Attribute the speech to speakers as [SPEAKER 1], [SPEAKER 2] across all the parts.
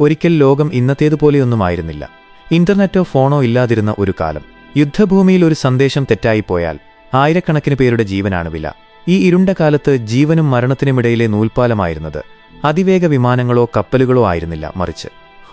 [SPEAKER 1] ഒരിക്കൽ ലോകം ഇന്നത്തേതുപോലെയൊന്നുമായിരുന്നില്ല. ഇന്റർനെറ്റോ ഫോണോ ഇല്ലാതിരുന്ന ഒരു കാലം. യുദ്ധഭൂമിയിൽ ഒരു സന്ദേശം തെറ്റായിപ്പോയാൽ ആയിരക്കണക്കിന് പേരുടെ ജീവനാണ് വില. ഈ ഇരുണ്ട കാലത്ത് ജീവനും മരണത്തിനുമിടയിലെ നൂൽപ്പാലമായിരുന്നത് അതിവേഗ വിമാനങ്ങളോ കപ്പലുകളോ ആയിരുന്നില്ല മറിച്ച്.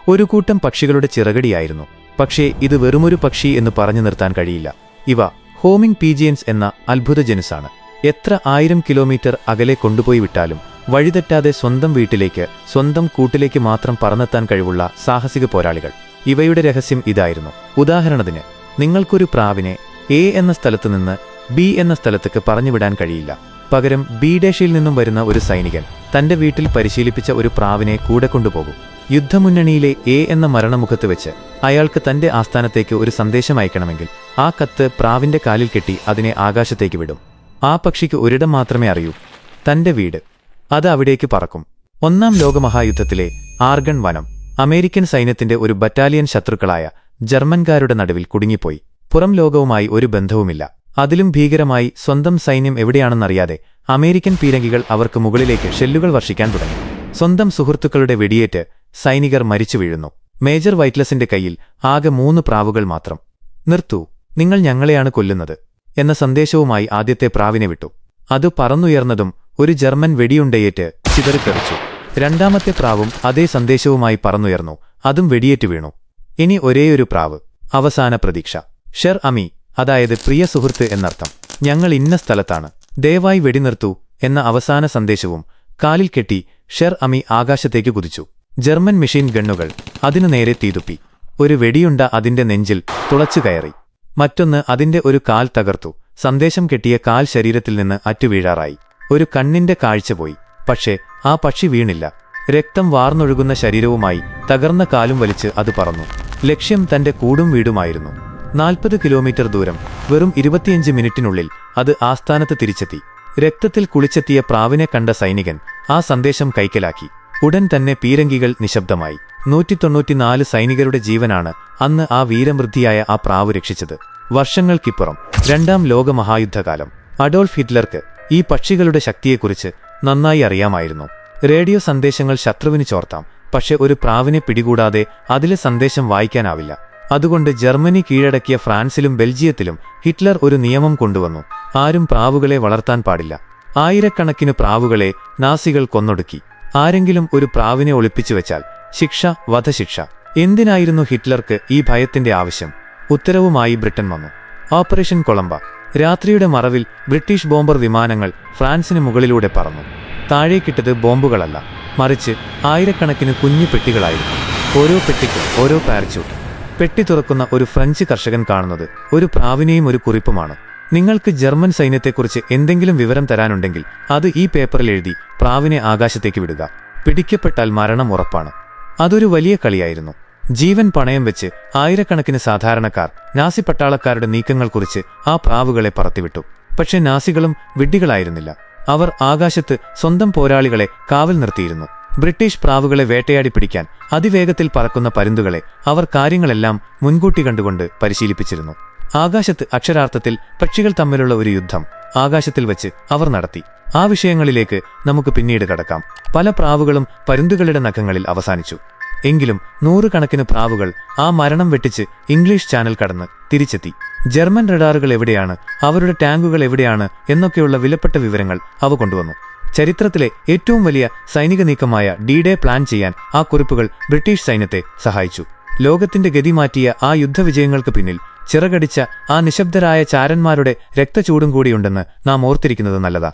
[SPEAKER 1] ഒരു കൂട്ടം പക്ഷികളുടെ ചിറകടിയായിരുന്നു. പക്ഷേ ഇത് വെറുമൊരു പക്ഷി എന്ന് പറഞ്ഞു നിർത്താൻ കഴിയില്ല. ഇവ ഹോമിംഗ് പീജിയൻസ് എന്ന അത്ഭുത ജനുസാണ്. എത്ര ആയിരം കിലോമീറ്റർ അകലെ കൊണ്ടുപോയി വിട്ടാലും വഴിതെറ്റാതെ സ്വന്തം വീട്ടിലേക്ക് സ്വന്തം കൂട്ടിലേക്ക് മാത്രം പറന്നെത്താൻ കഴിവുള്ള സാഹസിക പോരാളികൾ. ഇവയുടെ രഹസ്യം ഇതായിരുന്നു. ഉദാഹരണത്തിന് നിങ്ങൾക്കൊരു പ്രാവിനെ എ എന്ന സ്ഥലത്ത് നിന്ന് ബി എന്ന സ്ഥലത്തേക്ക് പറഞ്ഞുവിടാൻ കഴിയില്ല. പകരം ബി ഡേഷയിൽ നിന്നും വരുന്ന ഒരു സൈനികൻ തന്റെ വീട്ടിൽ പരിശീലിപ്പിച്ച ഒരു പ്രാവിനെ കൂടെ കൊണ്ടുപോകും. യുദ്ധമുന്നണിയിലെ എ എന്ന മരണമുഖത്ത് വെച്ച് അയാൾക്ക് തന്റെ ആസ്ഥാനത്തേക്ക് ഒരു സന്ദേശം അയക്കണമെങ്കിൽ ആ കത്ത് പ്രാവിന്റെ കാലിൽ കെട്ടി അതിനെ ആകാശത്തേക്ക് വിടും. ആ പക്ഷിക്ക് ഒരിടം മാത്രമേ അറിയൂ. തന്റെ വീട് അത് അവിടേക്ക് പറക്കും. ഒന്നാം ലോകമഹായുദ്ധത്തിലെ ആർഗൺ വനം അമേരിക്കൻ സൈന്യത്തിന്റെ ഒരു ബറ്റാലിയൻ ശത്രുക്കളായ ജർമ്മൻകാരുടെ നടുവിൽ കുടുങ്ങിപ്പോയി. പുറം ലോകവുമായി ഒരു ബന്ധവുമില്ല. അതിലും ഭീകരമായി സ്വന്തം സൈന്യം എവിടെയാണെന്നറിയാതെ അമേരിക്കൻ പീരങ്കികൾ അവർക്ക് മുകളിലേക്ക് ഷെല്ലുകൾ വർഷിക്കാൻ തുടങ്ങി. സ്വന്തം സുഹൃത്തുക്കളുടെ വെടിയേറ്റ് സൈനികർ മരിച്ചു വീഴുന്നു. മേജർ വൈറ്റ്ലസിന്റെ കയ്യിൽ ആകെ മൂന്ന് പ്രാവുകൾ മാത്രം. നിർത്തൂ നിങ്ങൾ ഞങ്ങളെയാണ് കൊല്ലുന്നത് എന്ന സന്ദേശവുമായി ആദ്യത്തെ പ്രാവിനെ വിട്ടു. അത് പറന്നുയർന്നതും ഒരു ജർമ്മൻ വെടിയുണ്ടയേറ്റ് ചിതറിത്തെറിച്ചു. രണ്ടാമത്തെ പ്രാവും അതേ സന്ദേശവുമായി പറന്നുയർന്നു. അതും വെടിയേറ്റ് വീണു. ഇനി ഒരേയൊരു പ്രാവ്. അവസാന പ്രതീക്ഷ. ഷെർ അമി അതായത് പ്രിയ സുഹൃത്ത് എന്നർത്ഥം. ഞങ്ങൾ ഇന്ന സ്ഥലത്താണ്. ദയവായി വെടിനിർത്തൂ എന്ന അവസാന സന്ദേശവും കാലിൽ കെട്ടി ഷെർ അമി ആകാശത്തേക്ക് കുതിച്ചു. ജർമ്മൻ മെഷീൻ ഗണ്ണുകൾ അതിനു നേരെ തീതുപ്പി. ഒരു വെടിയുണ്ട അതിന്റെ നെഞ്ചിൽ തുളച്ചു കയറി. മറ്റൊന്ന് അതിന്റെ ഒരു കാൽ തകർത്തു. സന്ദേശം കെട്ടിയ കാൽ ശരീരത്തിൽ നിന്ന് അറ്റുവീഴാറായി ഒരു കണ്ണിന്റെ കാഴ്ച പോയി. പക്ഷേ ആ പക്ഷി വീണില്ല. രക്തം വാർന്നൊഴുകുന്ന ശരീരവുമായി തകർന്ന കാലും വലിച്ച് അത് പറന്നു. ലക്ഷ്യം തന്റെ കൂടും വീടുമായിരുന്നു. നാൽപ്പത് കിലോമീറ്റർ ദൂരം വെറും ഇരുപത്തിയഞ്ച് മിനിറ്റിനുള്ളിൽ അത് ആസ്ഥാനത്ത് തിരിച്ചെത്തി. രക്തത്തിൽ കുളിച്ചെത്തിയ പ്രാവിനെ കണ്ട സൈനികൻ ആ സന്ദേശം കൈക്കലാക്കി. ഉടൻ തന്നെ പീരങ്കികൾ നിശബ്ദമായി. നൂറ്റിത്തൊണ്ണൂറ്റിനാല് സൈനികരുടെ ജീവനാണ് അന്ന് ആ വീരമൃദ്ധിയായ ആ പ്രാവ് രക്ഷിച്ചത്. വർഷങ്ങൾക്കിപ്പുറം രണ്ടാം ലോകമഹായുദ്ധകാലം. അഡോൾഫ് ഹിറ്റ്ലർക്ക് ഈ പക്ഷികളുടെ ശക്തിയെക്കുറിച്ച് നന്നായി അറിയാമായിരുന്നു. റേഡിയോ സന്ദേശങ്ങൾ ശത്രുവിന് ചോർത്താം. പക്ഷെ ഒരു പ്രാവിനെ പിടികൂടാതെ അതിലെ സന്ദേശം വായിക്കാനാവില്ല. അതുകൊണ്ട് ജർമ്മനി കീഴടക്കിയ ഫ്രാൻസിലും ബെൽജിയത്തിലും ഹിറ്റ്ലർ ഒരു നിയമം കൊണ്ടുവന്നു. ആരും പ്രാവുകളെ വളർത്താൻ പാടില്ല. ആയിരക്കണക്കിന് പ്രാവുകളെ നാസികൾ കൊന്നൊടുക്കി. ആരെങ്കിലും ഒരു പ്രാവിനെ ഒളിപ്പിച്ചു വെച്ചാൽ ശിക്ഷ വധശിക്ഷ. എന്തിനായിരുന്നു ഹിറ്റ്ലർക്ക് ഈ ഭയത്തിന്റെ ആവശ്യം? ഉത്തരവുമായി ബ്രിട്ടൻ വന്നു. Operation Columba. രാത്രിയുടെ മറവിൽ ബ്രിട്ടീഷ് ബോംബർ വിമാനങ്ങൾ ഫ്രാൻസിന് മുകളിലൂടെ പറന്നു. താഴേക്കിട്ടത് ബോംബുകളല്ല മറിച്ച് ആയിരക്കണക്കിന് കുഞ്ഞു പെട്ടികളായിരുന്നു. ഓരോ പെട്ടിക്കും ഓരോ പാരച്യൂട്ട്. പെട്ടി തുറക്കുന്ന ഒരു ഫ്രഞ്ച് കർഷകൻ കാണുന്നത് ഒരു പ്രാവിനെയും ഒരു കുറിപ്പുമാണ്. നിങ്ങൾക്ക് ജർമ്മൻ സൈന്യത്തെക്കുറിച്ച് എന്തെങ്കിലും വിവരം തരാനുണ്ടെങ്കിൽ അത് ഈ പേപ്പറിൽ എഴുതി പ്രാവിനെ ആകാശത്തേക്ക് വിടുക. പിടിക്കപ്പെട്ടാൽ മരണം ഉറപ്പാണ്. അതൊരു വലിയ കളിയായിരുന്നു. ജീവൻ പണയം വെച്ച് ആയിരക്കണക്കിന് സാധാരണക്കാർ നാസി പട്ടാളക്കാരുടെ നീക്കങ്ങൾ കുറിച്ച് ആ പ്രാവുകളെ പറത്തിവിട്ടു. പക്ഷെ നാസികളും വിഡ്ഢികളായിരുന്നില്ല. അവർ ആകാശത്ത് സ്വന്തം പോരാളികളെ കാവൽ നിർത്തിയിരുന്നു. ബ്രിട്ടീഷ് പ്രാവുകളെ വേട്ടയാടി പിടിക്കാൻ അതിവേഗത്തിൽ പറക്കുന്ന പരുന്തുകളെ അവർ കാര്യങ്ങളെല്ലാം മുൻകൂട്ടി കണ്ടുകൊണ്ട് പരിശീലിപ്പിച്ചിരുന്നു. ആകാശത്ത് അക്ഷരാർത്ഥത്തിൽ പക്ഷികൾ തമ്മിലുള്ള ഒരു യുദ്ധം ആകാശത്തിൽ വെച്ച് അവർ നടത്തി. ആ വിഷയങ്ങളിലേക്ക് നമുക്ക് പിന്നീട് കടക്കാം. പല പ്രാവുകളും പരുന്തുകളുടെ നഖങ്ങളിൽ അവസാനിച്ചു. എങ്കിലും നൂറുകണക്കിന് പ്രാവുകൾ ആ മരണം വെട്ടിച്ച് ഇംഗ്ലീഷ് ചാനൽ കടന്ന് തിരിച്ചെത്തി. ജർമ്മൻ റഡാറുകൾ എവിടെയാണ് അവരുടെ ടാങ്കുകൾ എവിടെയാണ് എന്നൊക്കെയുള്ള വിലപ്പെട്ട വിവരങ്ങൾ അവ കൊണ്ടുവന്നു. ചരിത്രത്തിലെ ഏറ്റവും വലിയ സൈനിക നീക്കമായ ഡി ഡേ പ്ലാൻ ചെയ്യാൻ ആ കുറിപ്പുകൾ ബ്രിട്ടീഷ് സൈന്യത്തെ സഹായിച്ചു. ലോകത്തിന്റെ ഗതി മാറ്റിയ ആ യുദ്ധവിജയങ്ങൾക്ക് പിന്നിൽ ചിറകടിച്ച ആ നിശബ്ദരായ ചാരന്മാരുടെ രക്തചൂടും കൂടിയുണ്ടെന്ന് നാം ഓർത്തിരിക്കുന്നത് നല്ലതാ.